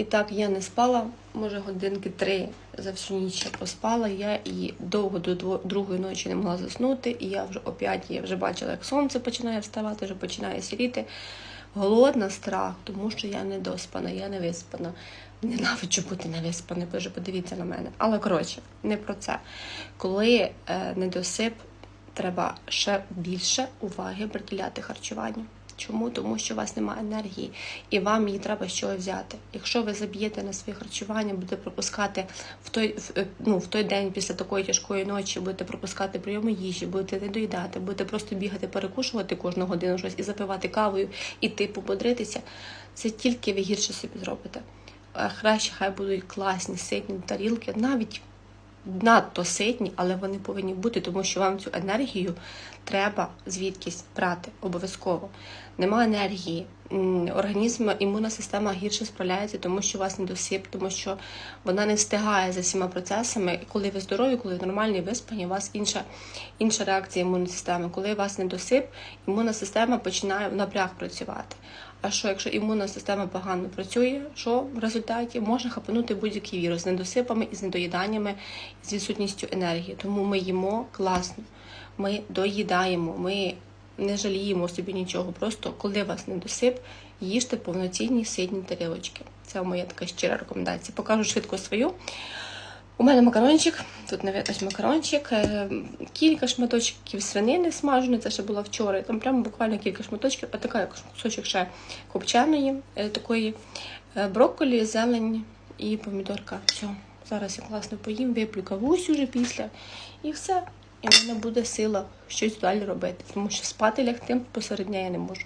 І так, я не спала, може годинки три за всю ніч я поспала. Я і довго до другої ночі не могла заснути. І я вже о п'ятій вже бачила, як сонце починає вставати, вже починає сіріти. Голодна страх, тому що я не доспана, я не виспана. Ненавиджу бути не виспана, ви подивіться на мене. Але коротше, не про це. Коли е, недосип, треба ще більше уваги приділяти харчуванню. Чому? Тому що у вас немає енергії і вам її треба чого взяти. Якщо ви заб'єте на своє харчування, будете пропускати в той, в, е, ну, в той день після такої тяжкої ночі, будете пропускати прийоми їжі, будете не доїдати, будете просто бігати, перекушувати кожну годину щось і запивати кавою, і типу бодритися, це тільки ви гірше собі зробите. Е, Краще хай будуть класні ситні тарілки, навіть надто ситні, але вони повинні бути, тому що вам цю енергію треба звідкись брати обов'язково. Нема енергії. Організм, імунна система гірше справляється, тому що у вас недосип, тому що вона не встигає за всіма процесами. Коли ви здорові, коли ви нормальні виспані, у вас інша, інша реакція імунної системи. Коли у вас недосип, імунна система починає в напряг працювати. А що, якщо імунна система погано працює, що в результаті можна хапанути будь-який вірус з недосипами і з недоїданнями, з відсутністю енергії. Тому ми їмо класно, ми доїдаємо, ми не жаліємо собі нічого. Просто коли вас недосип, їжте повноцінні ситні тарілочки. Це моя така щира рекомендація. Покажу швидко свою. У мене макарончик, тут навіть макарончик, е, кілька шматочків свинини смаженої, це ще було вчора. Там прямо буквально кілька шматочків, а така кусочок ще копченої, е, такої е, брокколі, зелень і помідорка. Все, зараз я класно поїм, виплю кавусь уже після і все. І в мене буде сила щось далі робити, тому що спати лягти посеред дня я не можу.